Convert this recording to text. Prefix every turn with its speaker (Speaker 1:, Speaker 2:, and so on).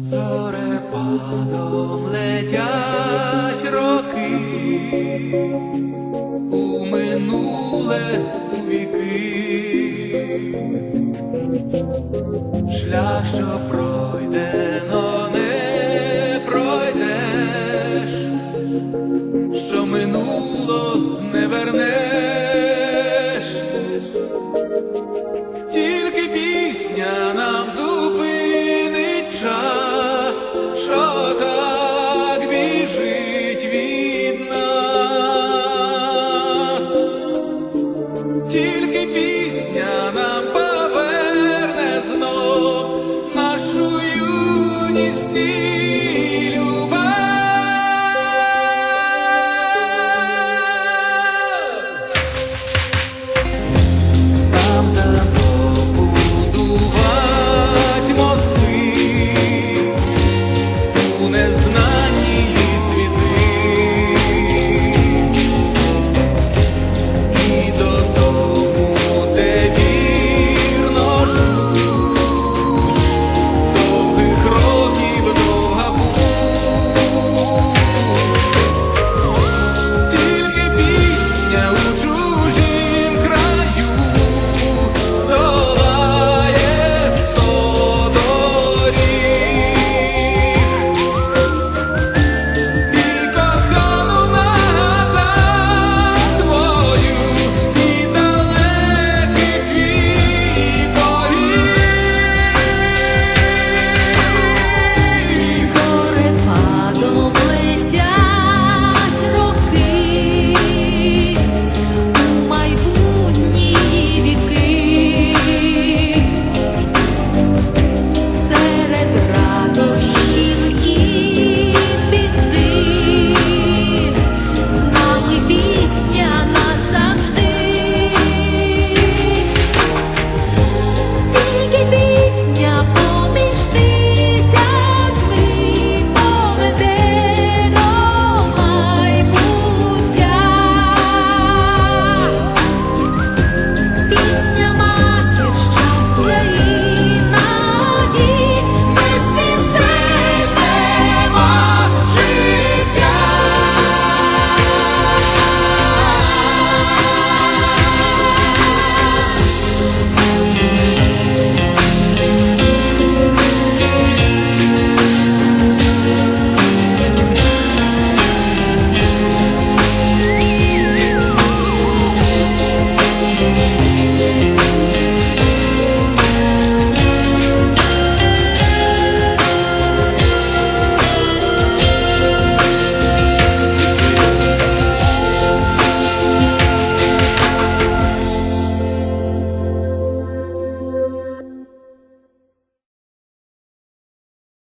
Speaker 1: Зорепадом летять роки. У минуле у віки, шлях, що Тільки